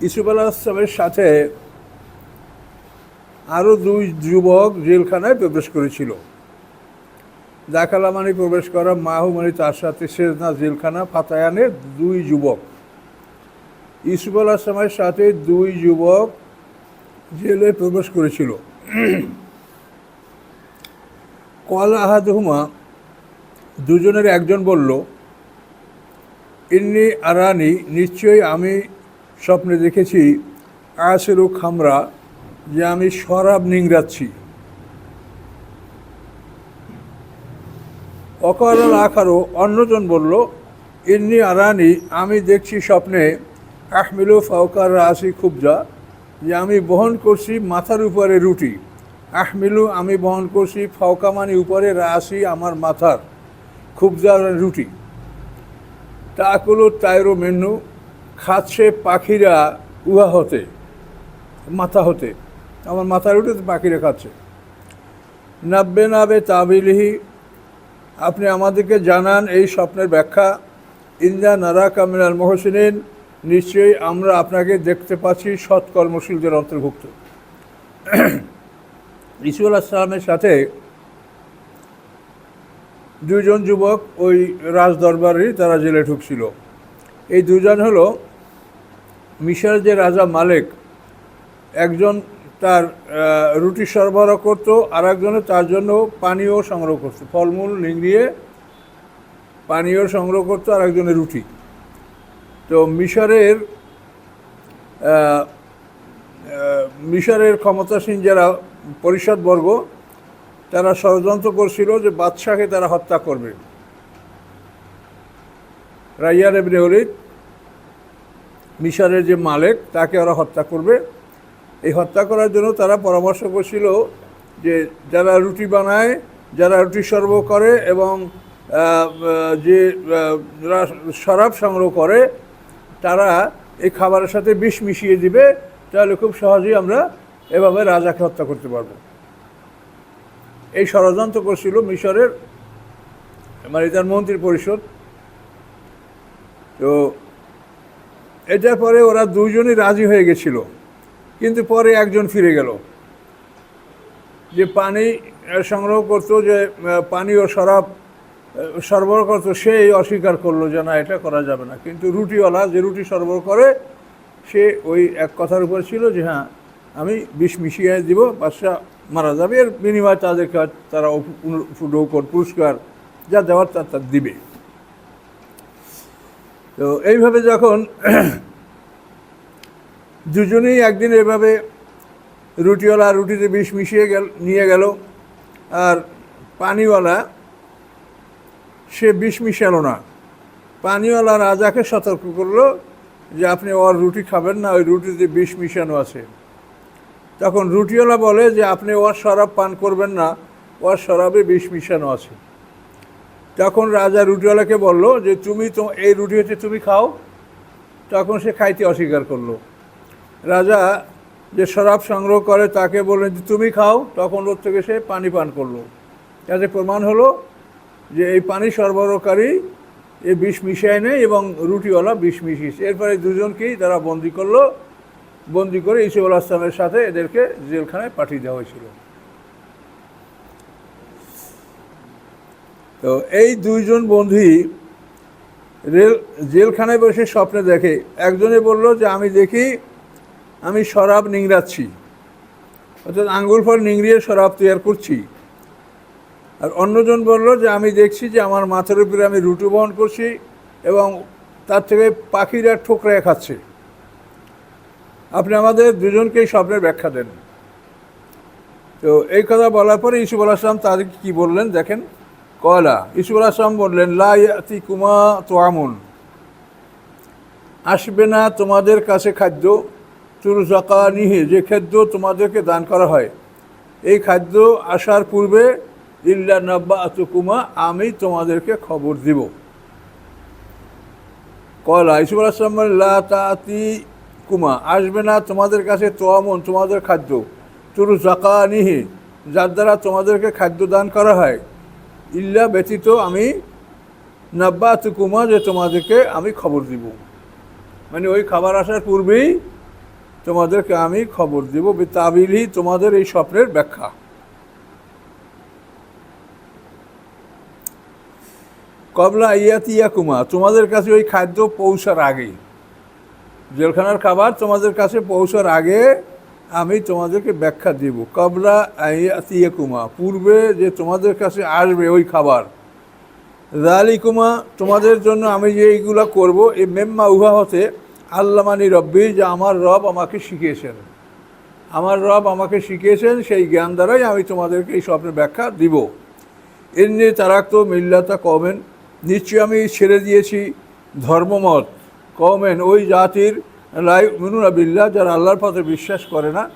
ইসুফ আলাহিসামের সাথে আরও দুই যুবক জেলখানায় প্রবেশ করেছিল। দাখালা মানে প্রবেশ করা মাহু মানে তার সাথে শেজনা জেলখানা ফাতায়ানের দুই যুবক। ইসুফ আলাহিসামের সাথে দুই যুবক জেলে প্রবেশ করেছিল। কল আহাদহুমা দুজনের একজন বলল, ইন্নি আরানি, নিশ্চয়ই আমি স্বপ্নে দেখেছি আসেরু খামরা যে আমি শরাব নিংড়াচ্ছি। অকাল আখারও অন্যজন বলল, ইন্নি আরানি, আমি দেখছি স্বপ্নে আহমিলু ফাউকার রাসি খুবজা, যে আমি বহন করছি মাথার উপরে রুটি। আহমিলু, আমি বহন করছি ফাউকামানি উপরে রাসি আমার মাথার খুবজা রুটি। তাকুলো তাইরো মেনু খাচ্ছে পাখিরা উহা হতে, মাথা হতে। আমার মাথার উঠে পাখিরা খাচ্ছে। নাব্বে নাবে তাবিলিহি, আপনি আমাদেরকে জানান এই স্বপ্নের ব্যাখ্যা। ইন্দা নারা কামিনাল মহসিনিন, নিশ্চয়ই আমরা আপনাকে দেখতে পাচ্ছি সৎ কর্মশীলদের অন্তর্ভুক্ত ইসুল আসলামের সাথে দুজন যুবক ওই রাজ দরবারেরই তারা জেলে ঢুকছিল। এই দুজন হলো মিশর যে রাজা মালেক, একজন তার রুটি সরবরাহ করত আর একজনে তার জন্য পানীয় সংগ্রহ করত। ফলমূল নিংড়িয়ে পানীয় সংগ্রহ করতো আর একজনে রুটি। তো মিশরের মিশরের ক্ষমতাসীন যারা পরিষদবর্গ, তারা ষড়যন্ত্র করছিল যে বাদশাকে তারা হত্যা করবে। রাইয়ার এবনে হলিদ, মিশরের যে মালেক, তাকে ওরা হত্যা করবে। এই হত্যা করার জন্য তারা পরামর্শ করছিল যে যারা রুটি বানায়, যারা রুটি সর্ব করে এবং যে শরাব সংগ্রহ করে, তারা এই খাবারের সাথে বিষ মিশিয়ে দিবে, তাহলে খুব সহজেই আমরা এভাবে রাজাকে হত্যা করতে পারব। এই ষড়যন্ত্র করছিল মিশরের মানে তার মন্ত্রী পরিষদ। তো এটার পরে ওরা দুইজনই রাজি হয়ে গেছিল। কিন্তু পরে একজন ফিরে গেল। যে পানি সংগ্রহ করতো, যে পানি ও শরাব সরবরাহ করতো, সেই অস্বীকার করল যে, না, এটা করা যাবে না। কিন্তু রুটিওয়ালা যে রুটি সরবরাহ করে, সে ওই এক কথার উপর ছিল যে হ্যাঁ আমি বিষ মিশিয়ে দিব বাদশা মারা যাবে। এর বিনিময়ে তাদেরকে তারা পুরস্কার যা দেওয়ার তা তার দিবে। তো এইভাবে যখন দুজনেই একদিন এভাবে রুটিওয়ালা রুটিতে বিষ মিশিয়ে গেল, নিয়ে গেল, আর পানিওয়ালা, সে বিষ মিশালো না। পানিওয়ালা রাজাকে সতর্ক করল যে আপনি ওর রুটি খাবেন না, ওই রুটিতে বিষ মিশানো আছে। তখন রুটিওয়ালা বলে যে, আপনি ওর শরাব পান করবেন না, ওর শরাবে বিষ মিশানো আছে। তখন রাজা রুটিওয়ালাকে বলল যে, তুমি তো, এই রুটি হচ্ছে তুমি খাও। তখন সে খাইতে অস্বীকার করল। রাজা যে শরাব সংগ্রহ করে, তাকে বললেন যে, তুমি খাও। তখন ওর থেকে সে পানি পান করল। যাতে প্রমাণ হলো যে, এই পানি সরবরাহকারী এ বিষ মিশিয়ে নেয় এবং রুটিওয়ালা বিষ মিশিয়েছে। এরপরে দুজনকেই তারা বন্দি করল। বন্দি করে ইসুফ আল আসলামের সাথে এদেরকে জেলখানায় পাঠিয়ে দেওয়া হয়েছিল। তো এই দুইজন বন্ধুই রেল, জেলখানায় বসে স্বপ্নে দেখে। একজনে বলল যে, আমি দেখি, আমি শরাব নিংড়াচ্ছি। অর্থাৎ আঙ্গুল ফল নিংড়িয়ে শরাব তৈরি করছি। আর অন্যজন বলল যে, আমি দেখছি যে, আমার মাথার উপরে আমি রুটু বহন করছি এবং তার থেকে পাখিরা ঠোকরায় খাচ্ছে। আপনি আমাদের দুজনকেই স্বপ্নের ব্যাখ্যা দেন। তো এই কথা বলার পরে ইসুফ আল আসলাম তাদেরকে কী বললেন দেখেন। ইসুফ আল আসলাম বললেন লাইয়াতি কুমা তোয়ামুন আসবে না তোমাদের কাছে খাদ্য তুরজাকা নিহে, যে খাদ্য তোমাদেরকে দান করা হয়। এই খাদ্য আসার পূর্বে, ইল্লা নব্বা আতুকুমা আমি তোমাদেরকে খবর দিব। কলা ইসুফ আসলাম লা তাতি কুমা আসবে না তোমাদের কাছে তোয়ামন তোমাদের খাদ্য তুরু জাকা নিহি, যার দ্বারা তোমাদেরকে খাদ্য দান করা হয়। ইল্লা ব্যতীত আমি নাব্বা তুকুমা যে তোমাদেরকে আমি খবর দিব। মানে ওই খাবার আসার পূর্বেই তোমাদেরকে আমি খবর দেব। তাবিলই তোমাদের এই স্বপ্নের ব্যাখ্যা। কবলা ইয়াতিয়া কুমা তোমাদের কাছে ওই খাদ্য পৌঁছার আগে। জেলখানার খাবার তোমাদের কাছে পৌঁছার আগে আমি তোমাদেরকে ব্যাখ্যা দিব। কবলা কুমা পূর্বে যে তোমাদের কাছে আসবে ওই খাবার রালিকুমা তোমাদের জন্য আমি যে এইগুলা করব এই মেম্মা উহা হতে আল্লামানি রব্বি যে আমার রব আমাকে শিখিয়েছেন। আমার রব আমাকে শিখিয়েছেন, সেই জ্ঞান দ্বারাই আমি তোমাদেরকে এই স্বপ্নের ব্যাখ্যা দিব। এমনি তারাক তো মিল্লাতা কমেন নিশ্চয়ই আমি ছেড়ে দিয়েছি ধর্মমত। কমেন ওই জাতির লাই মিনুনা বিল্লাহ, যারা আল্লাহর পথে বিশ্বাস করে না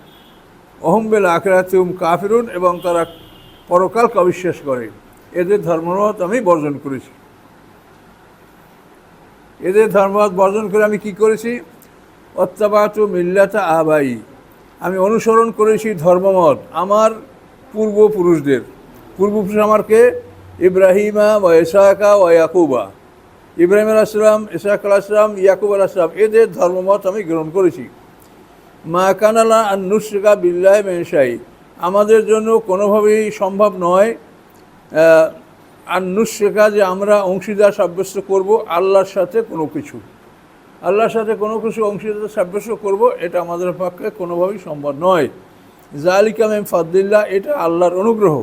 অহম্বেল আখরাতুম কাফিরুন, এবং তারা পরকালকে অবিশ্বাস করে। এদের ধর্মমত আমি বর্জন করেছি। এদের ধর্মমত বর্জন করে আমি কি করেছি? অত্যাবাত মিল্লাতা আবাই। আমি অনুসরণ করেছি ধর্মমত আমার পূর্বপুরুষদের। পূর্বপুরুষ আমারকে ইব্রাহিমা বা ইসাকা ইব্রাহিম আলাহিসাম ইসাক আলাহিসাম ইয়াকুব আলাহিসাম এদের ধর্মমত আমি গ্রহণ করেছি। মা কানালা আর নুসরিকা বিল্লাহ মেনসাই আমাদের জন্য কোনোভাবেই সম্ভব নয় আর নুসরিকা যে আমরা অংশীদার সাব্যস্ত করব, আল্লাহর সাথে কোনো কিছু। আল্লাহর সাথে কোনো কিছু অংশীদার সাব্যস্ত করব, এটা আমাদের পক্ষে কোনোভাবেই সম্ভব নয়। জালিকাম এম ফাদ্দিল্লা এটা আল্লাহর অনুগ্রহ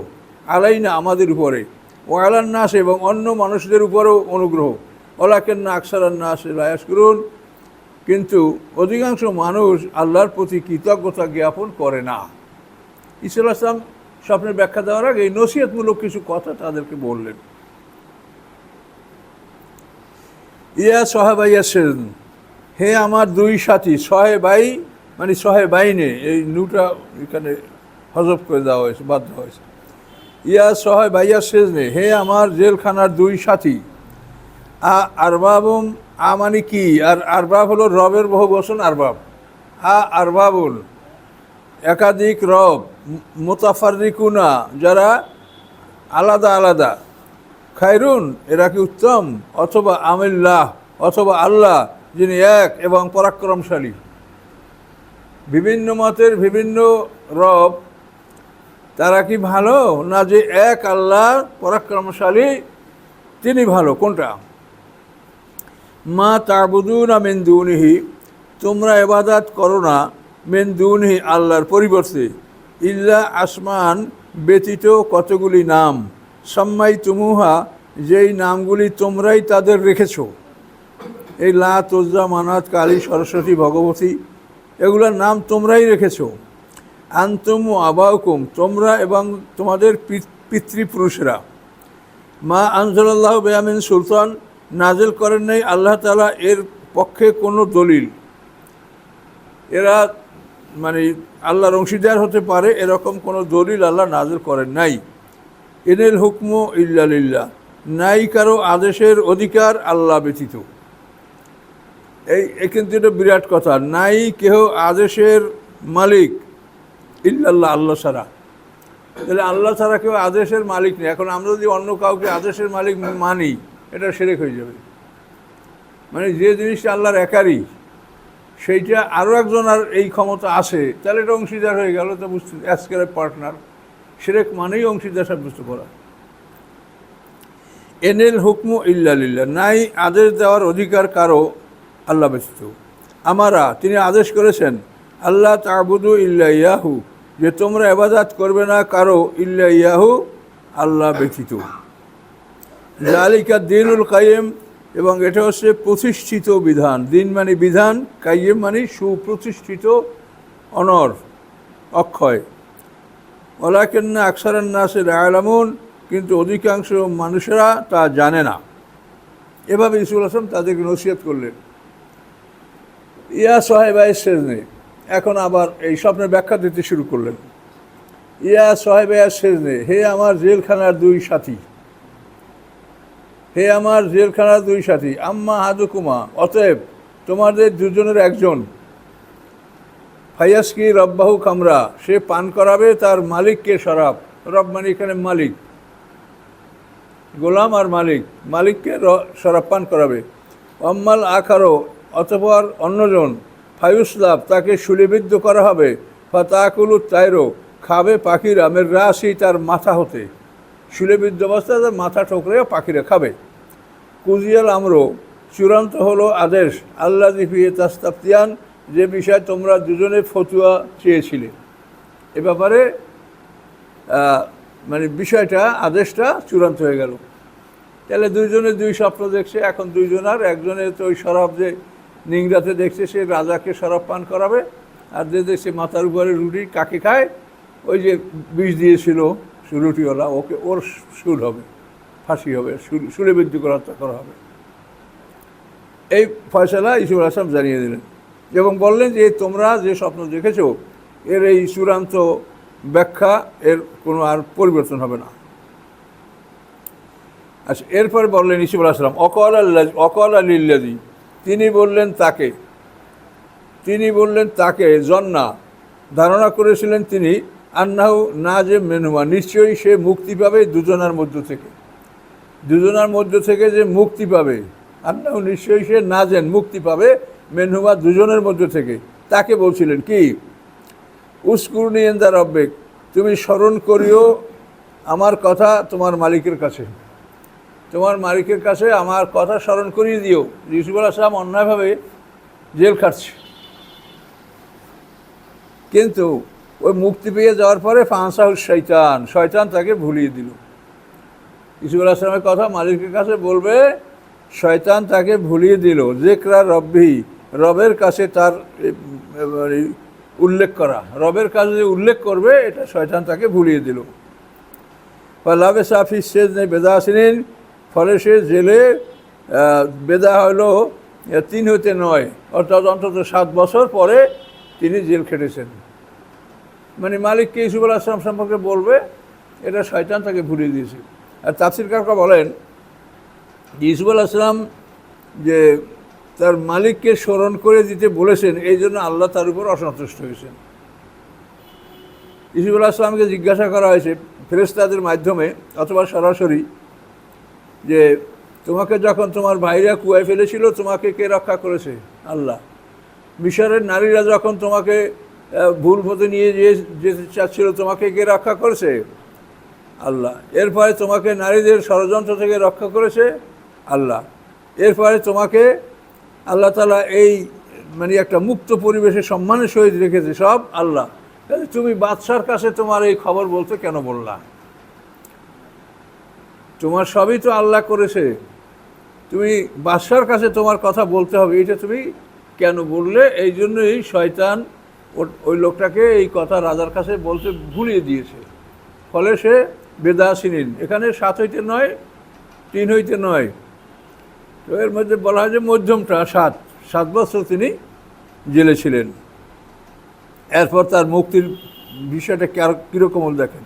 আলাই না আমাদের উপরে ও আলার নাস এবং অন্য মানুষদের উপরেও অনুগ্রহ। ওলাকেন না আকসারার নাস রায়াস করুন কিন্তু অধিকাংশ মানুষ আল্লাহর প্রতি কৃতজ্ঞতা জ্ঞাপন করে না। ইসুল আসলাম স্বপ্নের ব্যাখ্যা দেওয়ার আগে এই নসিহতমূলক কিছু কথা তাদেরকে বললেন। ইয়া সহাবাইয়া সেন হে আমার দুই সাথী সহে বাই মানে সহে বাইনে এই নুটা এখানে হজব করে দেওয়া হয়েছে, বাধ্য হয়েছে। ইয়া সহায় বাইয়া সেজনে হে আমার জেলখানার দুই সাথী আরবাবুম আ মানে কি? আর আরবাব হলো রবের বহু বসন আরবাব। আ আরবাবুল, একাধিক রব মোতাফারিকুনা যারা আলাদা আলাদা। খায়রুন, এরা কি উত্তম? অথবা আমিল্লাহ, অথবা আল্লাহ, যিনি এক এবং পরাক্রমশালী। বিভিন্ন মতের বিভিন্ন রব, তারা কি ভালো? না যে এক আল্লাহ পরাক্রমশালী, তিনি ভালো, কোনটা? মা তাবুদুন মেন্দুনিহি তোমরা এবাদাত করো না মেন্দুনিহি আল্লাহর পরিবর্তে। ইল্লা আসমান ব্যতীত কতগুলি নাম সম্মাই তুমুহা যেই নামগুলি তোমরাই তাদের রেখেছ। এই লা তোজা, মানাত, কালী, সরস্বতী, ভগবতী, এগুলোর নাম তোমরাই রেখেছো। আন্তম আবাউকুম, তোমরা এবং তোমাদের পিতৃপুরুষরা। মা আনজলাল্লাহ বেয়ামিন সুলতান নাজেল করেন নাই, আল্লাহ তালা এর পক্ষে কোনো দলিল। এরা মানে আল্লাহর অংশীদার হতে পারে, এরকম কোনো দলিল আল্লাহ নাজেল করেন নাই। এনেল হুকম ইল্লালিল্লা নাই কারও আদেশের অধিকার আল্লাহ ব্যতীত। এই কিন্তু এটা বিরাট কথা, নাই কেহ আদেশের মালিক ইল্লাল্লাহ আল্লাহ ছাড়া। তাহলে আল্লাহ ছাড়া কেউ আদেশের মালিক নেই। এখন আমরা যদি অন্য কাউকে আদেশের মালিক মানি এটা সেরেক হয়ে যাবে। মানে যে জিনিসটা আল্লাহর একারই, সেইটা আরও একজন আর এই ক্ষমতা আছে, তাহলে এটা অংশীদার হয়ে গেল, তো বুঝতে অ্যাসকারের পার্টনার সেরেক মানেই অংশীদার সাব্যস্ত করা। এনেল হুকম ইল্লালিল্লা নাই আদেশ দেওয়ার অধিকার কারও আল্লাহ ব্যতীত। আমারা, তিনি আদেশ করেছেন আল্লাহ তাবুদু ইল্লা ইয়াহু, যে তোমরা এবাদাত করবে না কারও ইল্লা ইয়াহু, আল্লাহ ব্যতীত। জালিকা দিনুল কাইম এবং এটা হচ্ছে প্রতিষ্ঠিত বিধান। দিন মানে বিধান কাইম মানে সুপ্রতিষ্ঠিত অনর, অক্ষয়। ওলাকেন্না আকসারান নাসের আলামুন কিন্তু অধিকাংশ মানুষেরা তা জানে না। এভাবে ইসুল আসলাম তাদেরকে নসিহত করলেন। ইয়া সাহেবাই সেজনে এখন আবার এই স্বপ্নের ব্যাখ্যা দিতে শুরু করলেন। ইয়া সাহেবাইয়া সেজনে হে আমার জেলখানার দুই সাথী হে আমার জেলখানার দুই সাথী, আম্মা হাদুকুমা, অতএব তোমাদের দুজনের একজন। ফাইয়াসকি রব্বাহু কামরা সে পান করাবে তার মালিককে শরাব। রব মানে এখানে মালিক। গোলাম আর মালিক, মালিককে শরাব পান করাবে। অম্মাল আখারো, অতপর অন্যজন ফায়ুসলাভ তাকে শুলিবিদ্ধ করা হবে। ফাতাকুলু তাইরো, খাবে পাখিরা আমের রাশি তার মাথা হতে। শুলিবিদ্ধ অবস্থায় তার মাথা ঠোকরে পাখিরা খাবে। কুজিয়াল আমরো, চূড়ান্ত হলো আদেশ আল্লাহ দিফিয়ে তাস্তাফতিয়ান, যে বিষয়ে তোমরা দুজনে ফতুয়া চেয়েছিলে। এ ব্যাপারে মানে বিষয়টা, আদেশটা চূড়ান্ত হয়ে গেল। তাহলে দুইজনে দুই স্বপ্ন দেখছে, এখন দুইজনার একজনে তো ওই শরাব যে নিংড়াতে দেখছে, সে রাজাকে শরাব পান করাবে, আর যে দেখছে মাথার উপরে রুটি কাকে খায়, ওই যে বিষ দিয়েছিল রুটিওয়ালা, ওকে ওর সুর হবে। ফাঁসি হবে সুর- সুরে বৃদ্ধি করা করা হবে। এই ফয়সালা ইসুর আসলাম জানিয়ে দিলেন এবং বললেন যে, তোমরা যে স্বপ্ন দেখেছ, এর এই চূড়ান্ত ব্যাখ্যা এর কোনো আর পরিবর্তন হবে না। আচ্ছা এরপরে বললেন ইসুফ আসলাম অকল আল্লা অকল আলিল্লাদি তিনি বললেন, তাকে। তিনি বললেন, তাকে জন্না। ধারণা করেছিলেন তিনি, আন্নাহু না যে মেনুমা, নিশ্চয়ই সে মুক্তি পাবে দুজনার মধ্য থেকে। দুজনার মধ্যে থেকে যে মুক্তি পাবে আন্নাহু নিশ্চয়ই সে না যেন মুক্তি পাবে মেনুমা দুজনের মধ্যে থেকে। তাকে বলছিলেন, কি? উস্কুরনি এন্দা রব্বেক, তুমি স্মরণ করিও আমার কথা তোমার মালিকের কাছে। তোমার মালিকের কাছে আমার কথা স্মরণ করিয়ে দিও। ইউসুফ আসলাম অন্যায়ভাবে জেল খাটছে। কিন্তু ওই মুক্তি পেয়ে যাওয়ার পরে ফাঁসাহ শৈতান শয়তান তাকে ভুলিয়ে দিল। ইসুফ আসলামের কথা মালিকের কাছে বলবে শয়তান তাকে ভুলিয়ে দিল। জেকরা রব্বি রবের কাছে তার মানে, উল্লেখ করা। রবের কাছে যে উল্লেখ করবে এটা শয়তান তাকে ভুলিয়ে দিল। লাভে সাফি শেষ নেই বেদা আসেন ফলে সে জেলে বেদা হলো তিন হতে নয় অর্থাৎ অন্তত সাত বছর পরে তিনি জেল খেটেছেন। মানে মালিককে ইসুফুল আসলাম সম্পর্কে বলবে এটা শয়তান তাকে ভুলিয়ে দিয়েছে। তাফসির কাকা বলেন যে ইসুফুল আসলাম যে তার মালিককে স্মরণ করে দিতে বলেছেন, এই জন্য আল্লাহ তার উপর অসন্তুষ্ট হয়েছেন। ইসুফুল আসলামকে জিজ্ঞাসা করা হয়েছে ফেরেস্তাদের মাধ্যমে অথবা সরাসরি যে তোমাকে যখন তোমার ভাইরা কুয়ায় ফেলেছিল, তোমাকে কে রক্ষা করেছে? আল্লাহ। মিশরের নারীরা যখন তোমাকে ভুল পথে নিয়ে যেতে চাচ্ছিল, তোমাকে কে রক্ষা করেছে? আল্লাহ। এরপরে তোমাকে নারীদের ষড়যন্ত্র থেকে রক্ষা করেছে আল্লাহ। এরপরে তোমাকে আল্লাহ তালা এই মানে একটা মুক্ত পরিবেশে সম্মানের সহিত রেখেছে সব আল্লাহ। তুমি বাদশার কাছে তোমার এই খবর বলতে কেন বললা? তোমার সবই তো আল্লাহ করেছে। তুমি বাদশার কাছে তোমার কথা বলতে হবে, এটা তুমি কেন বললে? এই জন্যই শয়তান ওই লোকটাকে এই কথা রাজার কাছে বলতে ভুলিয়ে দিয়েছে। ফলে সে বেদাসিনীন এখানে সাত হইতে নয়, তিন হইতে নয়। তো এর মধ্যে বলা হয় যে মধ্যমটা সাত। সাত বছর তিনি জেলে ছিলেন। এরপর তার মুক্তির বিষয়টা কার- কীরকম দেখেন।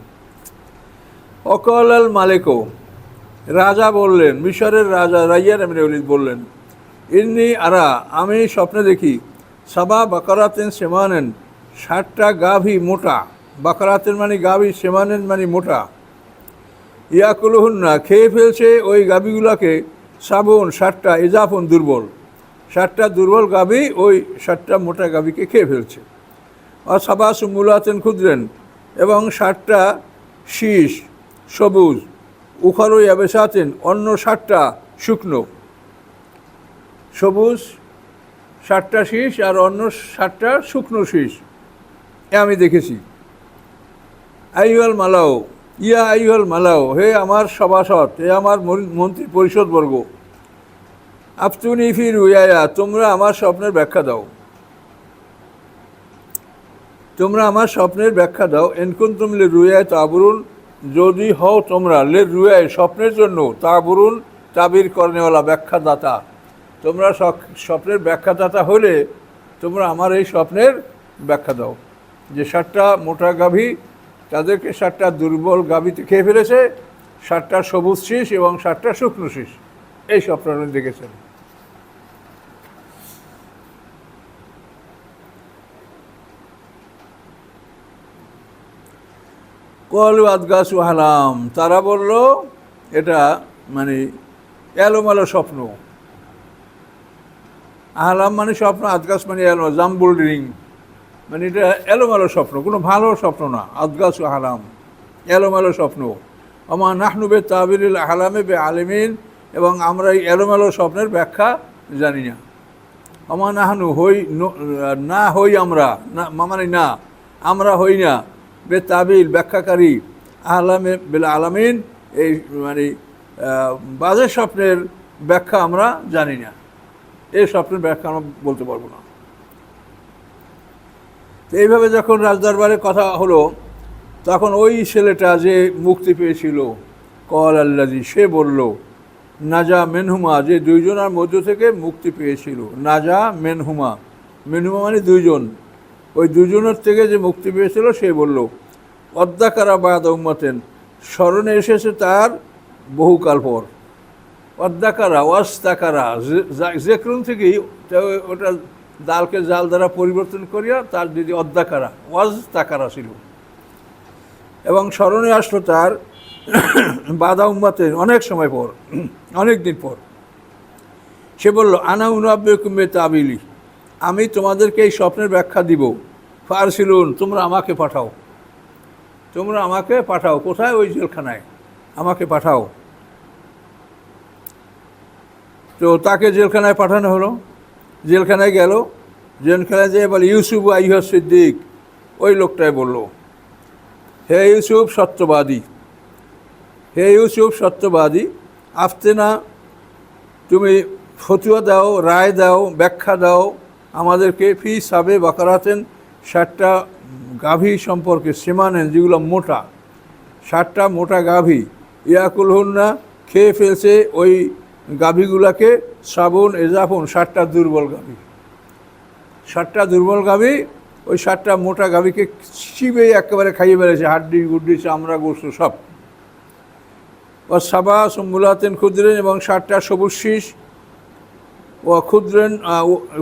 অকল আল মালিকও রাজা বললেন, মিশরের রাজা রাইয়ার এমনি বললেন, ইন্নি আরা, আমি স্বপ্নে দেখি, সাবা বাকারাতেন সেমানেন ষাটটা গাভী মোটা। বাকারাতেন মানে গাভী, সেমানেন মানে মোটা। ইয়াকুলহুন্না, খেয়ে ফেলছে ওই গাভীগুলোকে সাবন ষাটটা এজাফন দুর্বল। ষাটটা দুর্বল গাভী ওই ষাটটা মোটা গাভীকে খেয়ে ফেলছে। আর সাবাস মুলাতেন ক্ষুদ্রেন এবং ষাটটা শীষ, সবুজ, উখারো ইয়াবেসাতেন অন্য ষাটটা শুকনো। সবুজ ষাটটা শীষ আর অন্য ষাটটা শুকনো শীষ। এ আমি দেখেছি। আইহাল মালাও ইয়া আইহাল মালাও হে আমার সভাসদ, হে আমার মন- মন্ত্রী পরিষদবর্গ আফতুনি ফি রুয়ায়া, তোমরা আমার স্বপ্নের ব্যাখ্যা দাও। তোমরা আমার স্বপ্নের ব্যাখ্যা দাও। এনকুন তুমি লে রুয়ায় তাবরুন, যদি হও তোমরা লে রুয়ায় স্বপ্নের জন্য তাবরুন তাবির কর্নেওয়ালা ব্যাখ্যাদাতা। তোমরা স্বপ্নের ব্যাখ্যাদাতা হলে তোমরা আমার এই স্বপ্নের ব্যাখ্যা দাও। যে ষাটটা মোটা গাভী তাদেরকে ষাটটা দুর্বল গাভীতে খেয়ে ফেলেছে ষাটটা সবুজ শীষ এবং ষাটটা শুকনো শীষ। এই স্বপ্নটা উনি দেখেছেন। কলু আদগাছু হালাম তারা বলল, এটা মানে এলোমেলো স্বপ্ন। আহলাম মানে স্বপ্ন, আদগাস মানে এলো জাম্বুল রিং। মানে এটা এলোমেলো স্বপ্ন, কোনো ভালো স্বপ্ন না। আদগাস আহলাম এলোমেলো স্বপ্ন। আমার নাহনুবে তাবিরুল আহলামে বে আলেমিন, এবং আমরা এই এলোমেলো স্বপ্নের ব্যাখ্যা জানি না। আমার নাহানু হই না হই আমরা, না মানে না, আমরা হই না। বে তাবিল, ব্যাখ্যাকারী, আহলামে বেল আলামিন, এই মানে বাজে স্বপ্নের ব্যাখ্যা আমরা জানি না। এই স্বপ্নের ব্যাখ্যা আমরা বলতে পারব না। এইভাবে যখন রাজদরবারে কথা হলো, তখন ওই ছেলেটা যে মুক্তি পেয়েছিল, কল আল্লাজি সে বলল, নাজা মেনহুমা যে দুইজনের মধ্য থেকে মুক্তি পেয়েছিল। নাজা মেনহুমা মেনহুমা মানে দুইজন। ওই দুজনের থেকে যে মুক্তি পেয়েছিল, সে বলল অদ্যাকারা বাদ উম্মতেন স্মরণে এসেছে তার বহুকাল পর। অদ্যাকারা ওয়াস্তাকারা যে কোন থেকেই ওটা দালকে জাল দ্বারা পরিবর্তন করিয়া তার যদি অদ্যাকারা, ওয়াজ তাকারা ছিল। এবং স্মরণে আসলো তার বাদা উম্মাতের অনেক সময় পর, অনেক দিন পর। সে বলল, আনা উনাব্বে কুম্বে তাবিলি আমি তোমাদেরকে এই স্বপ্নের ব্যাখ্যা দিব। ফারসিলুন, তোমরা আমাকে পাঠাও। তোমরা আমাকে পাঠাও। কোথায়? ওই জেলখানায়। আমাকে পাঠাও। তো তাকে জেলখানায় পাঠানো হলো। জেলখানায় গেল, জেলখানায় যেয়ে বলে, ইউসুফ আইহা সিদ্দিক। ওই লোকটাই বলল, হে ইউসুফ, সত্যবাদী। হে ইউসুফ, সত্যবাদী। আফতেনা তুমি ফতুয়া দাও, রায় দাও, ব্যাখ্যা দাও। আমাদেরকে ফি সাবে বাকারাতেন ষাটটা গাভী সম্পর্কে সীমানেন, যেগুলো মোটা। ষাটটা মোটা গাভী। ইয়াকুল না খেয়ে ফেলছে ওই গাভীগুলাকে শ্রাবণ, এজাফন ষাটটা দুর্বল গাভী। ষাটটা দুর্বল গাভী, ওই ষাটটা মোটা গাভীকে চিবে একেবারে খাইয়ে বেড়েছে হাড্ডি, গুড্ডি, চামড়া, গোস্ত, সব। ও সাবা সম্বুলাতেন ক্ষুদ্রেন এবং ষাটটা সবুজ শীষ, ও ক্ষুদ্রেন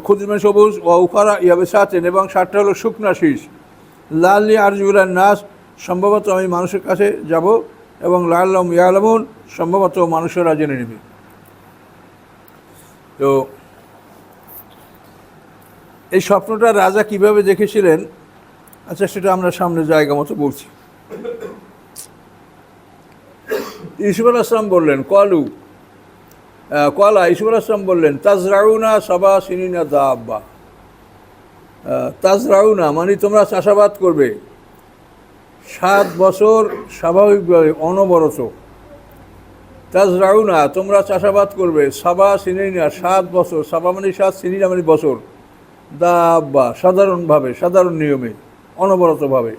ক্ষুদ্রেন সবুজ, ও উখারা ইয়াবে সাতেন এবং ষাটটা হলো শুকনা শীষ। লালি আরজুলার নাচ সম্ভবত আমি মানুষের কাছে যাব এবং লাল্লাম ইয়ালামুন, সম্ভবত মানুষেরা জেনে নেবে। তো এই স্বপ্নটা রাজা কীভাবে দেখেছিলেন? আচ্ছা সেটা আমরা সামনে জায়গা মতো বলছি। ইসুফ আসলাম বললেন কলু কলা ইসুফ আসলাম বললেন, তাজরাউনা সবা সিনিনা দা আব্বা তাজরাউনা মানে তোমরা চাষাবাদ করবে। সাত বছর স্বাভাবিকভাবে অনবরত। তাজরাউনা তোমরা চাষাবাদ করবে। সাবা সিনিনা সাত বছর। সাবা মানে সাত সিনিনা মানে বছর। দা আব্বা সাধারণভাবে, সাধারণ নিয়মে, অনবরতভাবে।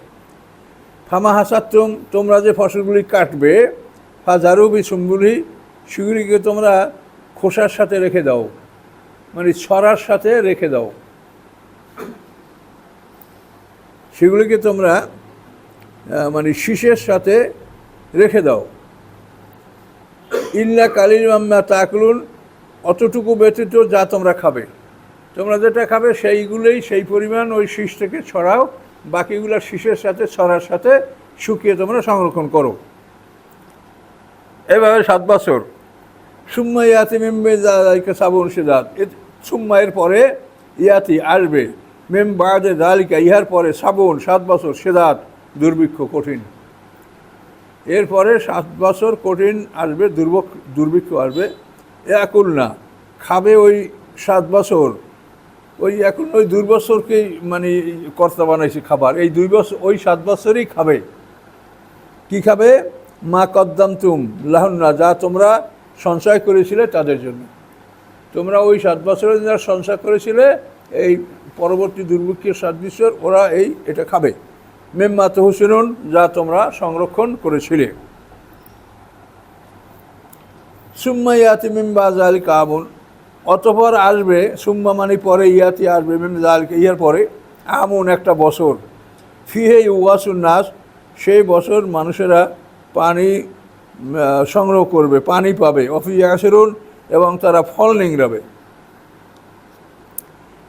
ফামা হাসাত্তম তোমরা যে ফসলগুলি কাটবে ফাজারুবি সুম্বুলি সেগুলিকে তোমরা খোসার সাথে রেখে দাও। মানে ছড়ার সাথে রেখে দাও। সেগুলিকে তোমরা মানে শীষের সাথে রেখে দাও। ইল্লা কালির মাম্মা তাকলুন, অতটুকু ব্যতীত যা তোমরা খাবে। তোমরা যেটা খাবে সেইগুলোই, সেই পরিমাণ ওই শীষ থেকে ছড়াও, বাকিগুলো শীষের সাথে, ছড়ার সাথে শুকিয়ে তোমরা সংরক্ষণ করো। এভাবে সাত বছর। সুম্মা ইয়াতি মেম্বে দালিকা সাবুন সেদাত। সুম্মায়ের পরে ইয়াতি আসবে। মেম বাদে দালিকা ইহার পরে সাবুন, সাত বছর সেদাত, দুর্ভিক্ষ কঠিন। এরপরে সাত বছর কঠিন আসবে দুর্ভক দুর্ভিক্ষ আসবে। একুল না, খাবে ওই সাত বছর। ওই এখন ওই দুই বছরকেই মানে কর্তা বানাইছে খাবার। এই দুই বছর, ওই সাত বছরই খাবে। কি খাবে? মা কদ্দাম তুম লাহন্না যা তোমরা সঞ্চয় করেছিলে তাদের জন্য। তোমরা ওই সাত বছরে যারা সঞ্চয় করেছিলে, এই পরবর্তী দুর্ভিক্ষের সাত বছর ওরা এই এটা খাবে। মেম্মা তহসিনুন, যা তোমরা সংরক্ষণ করেছিলে। সুম্মা ইয়াতি মেম্বা জাল কাবুন অতপর আসবে, সুম্মা মানে পরে, ইয়াতি আসবে, মেম জালকে ইয়ার পরে। আমন একটা বছর। ফিহে উয়াসুন নাস, সেই বছর মানুষেরা পানি সংগ্রহ করবে, পানি পাবে। অফিয়াসেরুন এবং তারা ফল নিংড়াবে।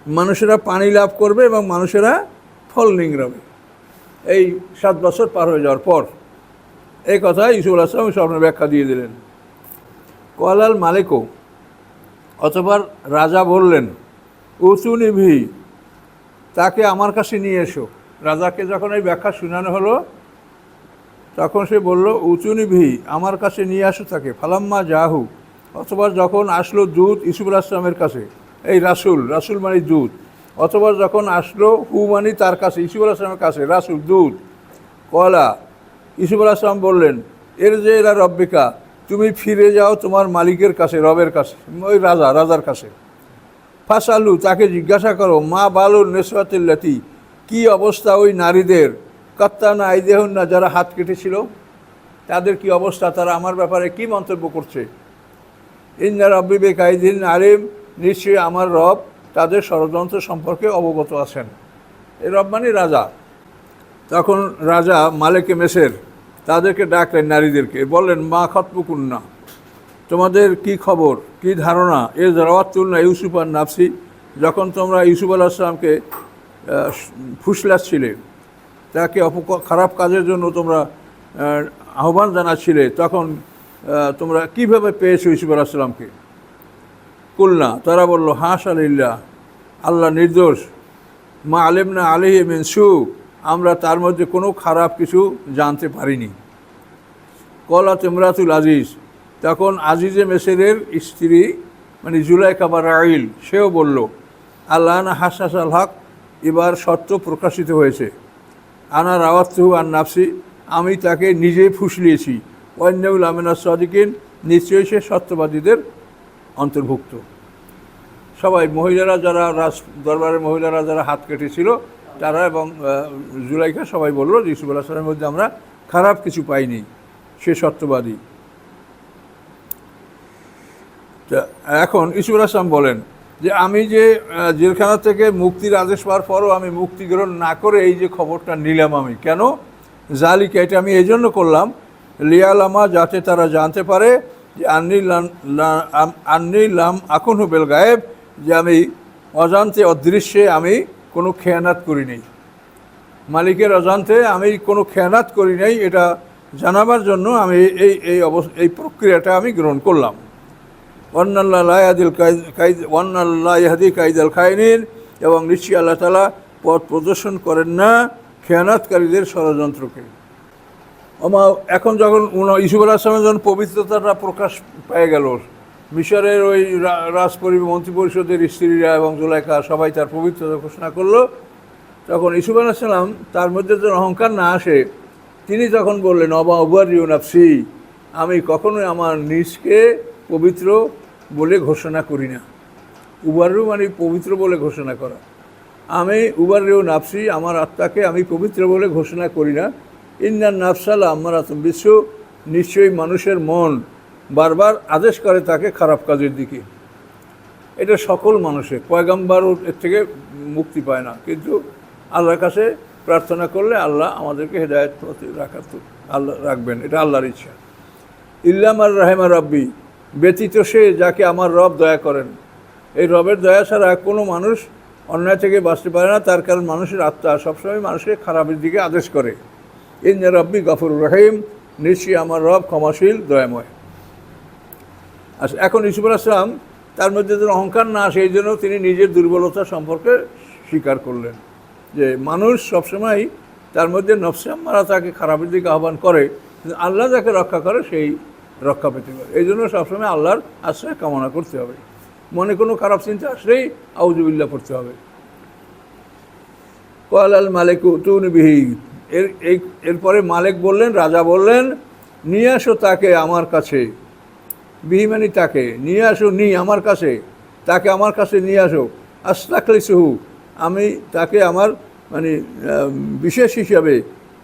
মানুষেরা পানি লাভ করবে এবং মানুষেরা ফল নিংড়াবে। এই সাত বছর পার হয়ে যাওয়ার পর এই কথা ইসুল আসলাম স্বপ্নের ব্যাখ্যা দিয়ে দিলেন। কলাল মালিকও অথবা রাজা বললেন উচুনিভি তাকে আমার কাছে নিয়ে এসো। রাজাকে যখন এই ব্যাখ্যা শোনানো হলো, তখন সে বলল উচুনিভি আমার কাছে নিয়ে আসো তাকে, ফালাম্মা জাহু। অথবা যখন আসলো দূত ইসুফ আসলামের কাছে, এই রাসুল রাসুল মানে দূত। অথবা যখন আসলো হু মানে তার কাছে, ইসুফ আসলামের কাছে, রাসুল, দূত কলা ইসুফ আসলাম বললেন, এর যে এরা রব্বিকা, তুমি ফিরে যাও তোমার মালিকের কাছে, রবের কাছে, ওই রাজা, রাজার কাছে। ফাসালু, তাকে জিজ্ঞাসা করো, মা বালুর নেসরাতিল্লাতি কি অবস্থা ওই নারীদের? কত্তানা আইদেহন না যারা হাত কেটেছিল, তাদের কি অবস্থা? তারা আমার ব্যাপারে কি মন্তব্য করছে? ইন্না রব্বি আইদিন আলিম, নিশ্চয়ই আমার রব তাদের ষড়যন্ত্র সম্পর্কে অবগত আছেন। এই রব মানে রাজা। তখন রাজা মালেকে মেসের তাদেরকে ডাকলেন নারীদেরকে, বললেন, মা খতপুকুন্না তোমাদের কি খবর, কি ধারণা? এ জরাওয়াতুল্না ইউসুফ আর নাফসি, যখন তোমরা ইউসুফ আল্লাহ আসলামকে ফুসলাচ্ছিলে, তাকে অপ খারাপ কাজের জন্য তোমরা আহ্বান জানাচ্ছিলে, তখন তোমরা কীভাবে পেয়েছ ইউসুফ আল্লাহ আসলামকে কুলনা, তারা বলল হাস আলিল্লাহ আল্লাহ নির্দোষ। মা আলেম আলেমনা আলিহি মিনসু আমরা তার মধ্যে কোনো খারাপ কিছু জানতে পারিনি। কলা তেমরাতুল আজিজ। তখন আজিজে মেসেরের স্ত্রী মানে জুলাইকা বা রাইল সেও বলল আল্লাহ না হাসাস আল হক, এবার সত্য প্রকাশিত হয়েছে। আনা রাওয়াতহু আর নাফসি, আমি তাকে নিজেই ফুসলিয়েছি ওয়ান্নাউল আমিনা সদিকিন, নিশ্চয়ই সে সত্যবাদীদের অন্তর্ভুক্ত। সবাই মহিলারা যারা রাজ, দরবারের মহিলারা যারা হাত কেটেছিল, তারা এবং জুলাইকা সবাই বলল যে ইসুফ আল্লাহ সালামের মধ্যে আমরা খারাপ কিছু পাইনি, সে সত্যবাদী। এখন ইসুফ আসলাম বলেন যে আমি যে জেলখানা থেকে মুক্তির আদেশ পাওয়ার পরও আমি মুক্তি গ্রহণ না করে এই যে খবরটা নিলাম আমি। কেন? জালিকা, এটা আমি এই জন্য করলাম, লিয়ালামা যাতে তারা জানতে পারে যে আন্নি আন্নি লাম আকুন হুবেল গায়েব, যে আমি অজান্তে অদৃশ্যে আমি কোনো খেয়ানাত করি নেই। মালিকের অজান্তে আমি কোনো খেয়ানাত করি নাই, এটা জানাবার জন্য আমি এই এই অবস্থা এই প্রক্রিয়াটা আমি গ্রহণ করলাম। ওয়ান্নাল্লাহ লায়াদিল কাইদ ওয়ান্নাল্লাহ ইহাদি খাইনিন, এবং নিশ্চয়ই আল্লাহ তালা পথ প্রদর্শন করেন না খেয়ানাতকারীদের ষড়যন্ত্রকে। আমা, এখন যখন উন- ইসুফ আলাহ আসলামের যখন পবিত্রতাটা প্রকাশ পেয়ে গেল, মিশরের ওই রা- রাজপরি মন্ত্রী পরিষদের স্ত্রীরা এবং জুলাইকা সবাই তার পবিত্রতা ঘোষণা করল। তখন ইসুফ আলাহিসাল্লাম তার মধ্যে যেন অহংকার না আসে, তিনি তখন বললেন, অবা উবার নাফসি আমি কখনোই আমার নিজকে পবিত্র বলে ঘোষণা করি না। উবারু মানে পবিত্র বলে ঘোষণা করা। আমি উবার উবারেও নাফসি, আমার আত্মাকে আমি পবিত্র বলে ঘোষণা করি না। ইন্নার নাফসালা আমার বিশ্ব, নিশ্চয়ই মানুষের মন বারবার আদেশ করে তাকে খারাপ কাজের দিকে। এটা সকল মানুষের পয়গাম্বারও এর থেকে মুক্তি পায় না। কিন্তু আল্লাহর কাছে প্রার্থনা করলে আল্লাহ আমাদেরকে হেদায়ত প্রতি রাখার তো আল্লাহ রাখবেন, এটা আল্লাহর ইচ্ছা। ইল্লাম আর রাহেমা রব্বি, ব্যতীত সে যাকে আমার রব দয়া করেন। এই রবের দয়া ছাড়া কোনো মানুষ অন্যায় থেকে বাঁচতে পারে না, তার কারণ মানুষের আত্মা সবসময় মানুষকে খারাপের দিকে আদেশ করে। ইন্না রব্বি গফুর রহিম, নিশ্চয়ই আমার রব ক্ষমাশীল, দয়াময়। আচ্ছা এখন ইসুফ আসলাম তার মধ্যে যেন অহংকার না আসে, এই জন্য তিনি নিজের দুর্বলতা সম্পর্কে স্বীকার করলেন। যে মানুষ সবসময় তার মধ্যে নফসে মারা তাকে খারাপের দিকে আহ্বান করে, কিন্তু আল্লাহ যাকে রক্ষা করে সেই রক্ষা পেতে পারে। এই জন্য সবসময় আল্লাহর আশ্রয় কামনা করতে হবে। মনে কোনো খারাপ চিন্তা আসলেই আউজুবিল্লা পড়তে হবে। কয়াল আল মালিক তুন বিহি এর, এই, এরপরে মালিক বললেন, রাজা বললেন, নিয়ে আসো তাকে আমার কাছে। বিহিমানি তাকে। নিয়ে আসো নি আমার কাছে। তাকে আমার কাছে নিয়ে আসো। আস্তাকলি সুহু আমি তাকে আমার মানে বিশেষ হিসাবে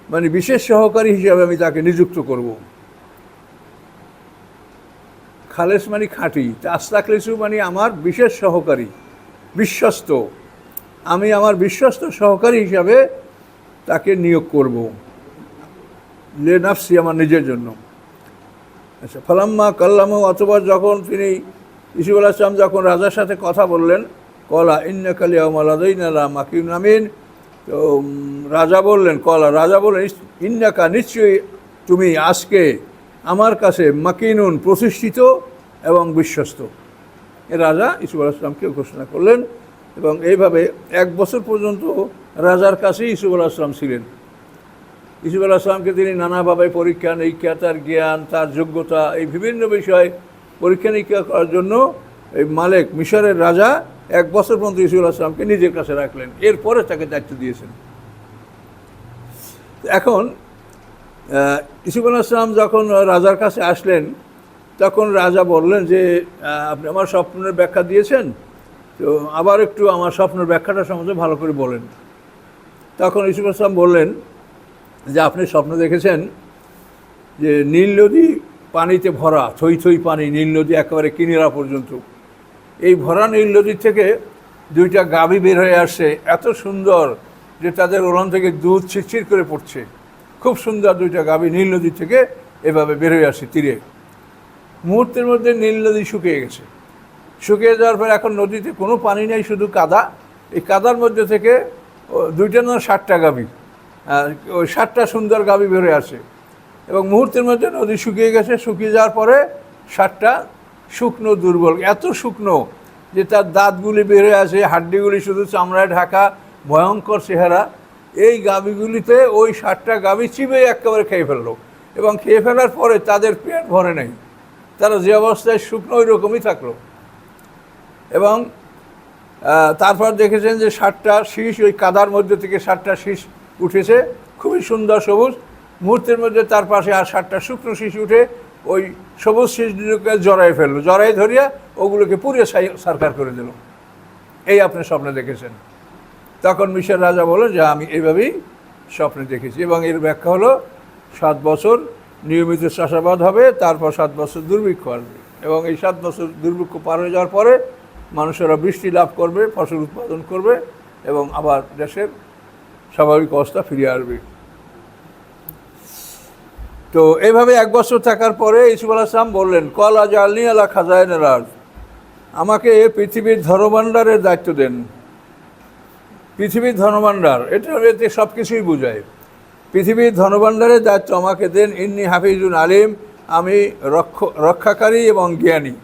মানে বিশেষ সহকারী হিসাবে আমি তাকে নিযুক্ত করব। খালেস মানে খাঁটি। আস্তাকলিসু মানে আমার বিশেষ সহকারী, বিশ্বস্ত। আমি আমার বিশ্বস্ত সহকারী হিসাবে তাকে নিয়োগ করব। লে নাফসি আমার নিজের জন্য। আচ্ছা ফালাম্মা কাল্লামু অথবা যখন তিনি ইসুফ আসলাম যখন রাজার সাথে কথা বললেন, কলা ইন্না কালিয়া মালাদাইনালা মাকিউন আমিন, তো রাজা বললেন, কলা, রাজা বললেন ইন্নাকা নিশ্চয়ই তুমি আজকে আমার কাছে মাকিনুন প্রতিষ্ঠিত এবং বিশ্বস্ত। রাজা ইসুফ আসলামকে ঘোষণা করলেন। এবং এইভাবে এক বছর পর্যন্ত রাজার কাছেই ইসুফ আল্লাহ আসলাম ছিলেন। ইসুফ আল্লাহ আসলামকে তিনি নানাভাবে পরীক্ষা, নিরীক্ষা, তার জ্ঞান, তার যোগ্যতা, এই বিভিন্ন বিষয় পরীক্ষা, নিরীক্ষা করার জন্য এই মালেক, মিশরের রাজা এক বছর পর্যন্ত ইসুফ আল্লাহ আসলামকে নিজের কাছে রাখলেন। এরপরে তাকে দায়িত্ব দিয়েছেন। এখন ইসুফ আল্লাহ আসলাম যখন রাজার কাছে আসলেন, তখন রাজা বললেন যে আপনি আমার স্বপ্নের ব্যাখ্যা দিয়েছেন? তো আবার একটু আমার স্বপ্নের ব্যাখ্যাটা সম্বন্ধে ভালো করে বলেন। তখন ইসুফ আসলাম বললেন যে, আপনি স্বপ্ন দেখেছেন যে, নীল নদী পানিতে ভরা, থই থই পানি, নীল নদী একেবারে কিনেরা পর্যন্ত। এই ভরা নীল নদীর থেকে দুইটা গাভী বের হয়ে আসছে। এত সুন্দর যে, তাদের ওলান থেকে দুধ ছিটছির করে পড়ছে। খুব সুন্দর দুইটা গাভী নীল নদী থেকে এভাবে বের হয়ে আসছে তীরে। মুহূর্তের মধ্যে নীল নদী শুকিয়ে গেছে। শুকিয়ে যাওয়ার পর এখন নদীতে কোনো পানি নেই, শুধু কাদা। এই কাদার মধ্যে থেকে দুইটা না ষাটটা আর ওই ষাটটা সুন্দর গাভী বেরোয় আসে। এবং মুহূর্তের মধ্যে নদী শুকিয়ে গেছে, শুকিয়ে যাওয়ার পরে ষাটটা শুকনো দুর্বল, এত শুকনো যে তার দাঁতগুলি বেরোয় আসে, হাড্ডিগুলি শুধু চামড়ায় ঢাকা, ভয়ঙ্কর চেহারা। এই গাভীগুলিতে ওই ষাটটা গাভী চিবে একেবারে খেয়ে ফেলল এবং খেয়ে ফেলার পরে তাদের পেট ভরে নেই। তারা যে অবস্থায় শুকনো ওই রকমই থাকল। এবং তারপর দেখেছেন যে সাতটা শীষ, ওই কাদার মধ্যে থেকে সাতটা শীষ উঠেছে। খুবই সুন্দর সবুজ। মুহূর্তের মধ্যে তার পাশে আর সাতটা শুকনো শীষ উঠে ওই সবুজ শীষগুলোকে জড়াই ফেলল। জড়াই ধরিয়া ওগুলোকে পুড়ে সাই- সারকার করে দিল। এই আপনি স্বপ্নে দেখেছেন। তখন মিশর রাজা বলে যে, আমি এইভাবেই স্বপ্নে দেখেছি। এবং এর ব্যাখ্যা হলো, সাত বছর নিয়মিত চাষাবাদ হবে, তারপর সাত বছর দুর্ভিক্ষ আসবে। এবং এই সাত বছর দুর্ভিক্ষ পার হয়ে যাওয়ার পরে মানুষেরা বৃষ্টি লাভ করবে, ফসল উৎপাদন করবে এবং আবার দেশের স্বাভাবিক অবস্থা ফিরে আসবে তো এইভাবে এক বছর থাকার পরে ইসুফ আল আসলাম বললেন, কল আজ আলনি আলা খাজায়নের রাজ আমাকে পৃথিবীর ধনভাণ্ডারের দায়িত্ব দেন। পৃথিবীর ধনভাণ্ডার, এটা এতে সব কিছুই বোঝায়। পৃথিবীর ধনভাণ্ডারের দায়িত্ব আমাকে দেন, ইন্নি হাফিজুন আলিম, আমি রক্ষ, রক্ষাকারী এবং জ্ঞানী।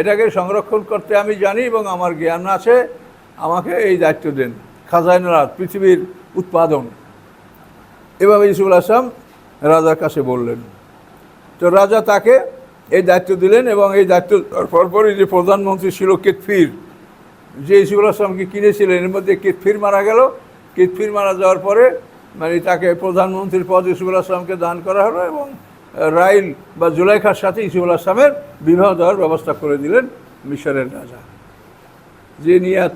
এটাকে সংরক্ষণ করতে আমি জানি এবং আমার জ্ঞান আছে। আমাকে এই দায়িত্ব দেন। খাজাইনারাত পৃথিবীর উৎপাদন। এভাবে ইসুফুল আসলাম রাজার কাছে বললেন। তো রাজা তাকে এই দায়িত্ব দিলেন এবং এই দায়িত্ব দেওয়ার পরপরই যে প্রধানমন্ত্রী ছিল কেতফির, যে ইসুফুল আসলামকে কিনেছিলেন, এর মধ্যে কেতফির মারা গেল। কেতফির মারা যাওয়ার পরে মানে তাকে প্রধানমন্ত্রীর পদ ইসুফুল আসলামকে দান করা হলো এবং রাইল বা জুলাইখার সাথে ইসুফুল আসলামের বিবাহ দেওয়ার ব্যবস্থা করে দিলেন মিশরের রাজা। যে নিয়াত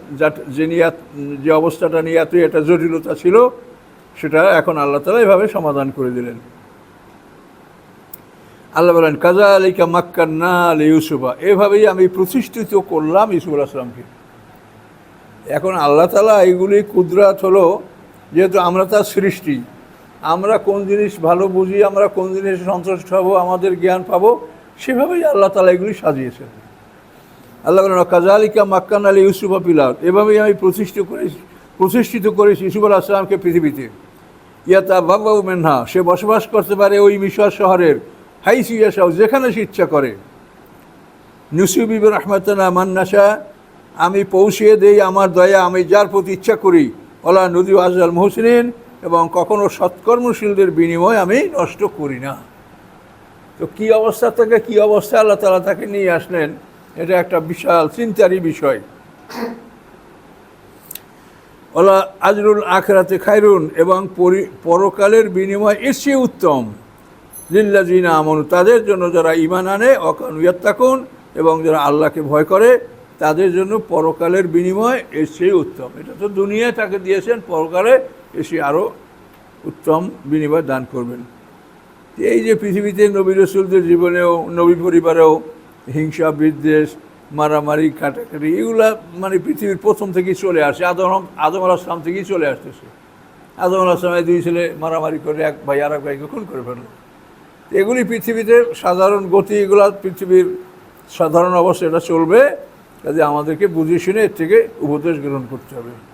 যে নিয়াত, যে অবস্থাটা নিয়ে এতই জটিলতা ছিল, সেটা এখন আল্লাহ তালা এভাবে সমাধান করে দিলেন। আল্লাহ বলেন কাজা আলিকা মাক্কান্না আলী ইউসুফা। এভাবেই আমি প্রতিষ্ঠিত করলাম ইউসুফ আসলামকে এখন আল্লাহ তালা এইগুলি কুদরাত হলো, যেহেতু আমরা তার সৃষ্টি আমরা কোন জিনিস ভালো বুঝি, আমরা কোন জিনিসে সন্তুষ্ট হব, আমাদের জ্ঞান পাবো, সেভাবেই আল্লাহ তালা এগুলি সাজিয়েছেন। আল্লাহ বলেন কাজালিকা মাক্কান আলী ইউসুফ পিলার এভাবেই আমি প্রতিষ্ঠিত করেছি প্রতিষ্ঠিত করেছি ইউসুফ আল আসলামকে পৃথিবীতে। ইয়াতা বাবু মেনহা, সে বসবাস করতে পারে ওই মিশর শহরের হাই সিয়াসাও যেখানে সে ইচ্ছা করে। নুসিবিবুর রহমতনা মান্নাসা আমি পৌঁছিয়ে দেই আমার দয়া, আমি যার প্রতি ইচ্ছা করি। ওলা নদী আজল মহসিন এবং কখনো সৎকর্মশীলদের বিনিময় আমি নষ্ট করি না। তো কি অবস্থা থেকে কি অবস্থা আল্লাহ তালা তাকে নিয়ে আসলেন, এটা একটা বিশাল চিন্তারই বিষয়। ওলা আজরুল আখরাতে খায়রুন এবং পরকালের বিনিময় এর চেয়ে উত্তম। লিল্লাজিনা আমন, তাদের জন্য যারা ইমান আনে অকানুয়াত থাকুন এবং যারা আল্লাহকে ভয় করে, তাদের জন্য পরকালের বিনিময় এর চেয়ে উত্তম। এটা তো দুনিয়ায় তাকে দিয়েছেন, পরকালে এসে আরও উত্তম বিনিময় দান করবেন। এই যে পৃথিবীতে নবী রসুলদের জীবনেও, নবী পরিবারেও হিংসা, বিদ্বেষ, মারামারি, কাটাকাটি, এগুলা মানে পৃথিবীর প্রথম থেকেই চলে আসে। আদম আদম আসলাম থেকেই চলে আসতেছে। আদম আল আসলামের দুই ছেলে মারামারি করে, এক ভাই আর এক ভাইকে খুন করে ফেলল। এগুলি পৃথিবীতে সাধারণ গতি, এগুলা পৃথিবীর সাধারণ অবস্থা এটা চলবে। কাজে আমাদেরকে বুঝে শুনে এর থেকে উপদেশ গ্রহণ করতে হবে।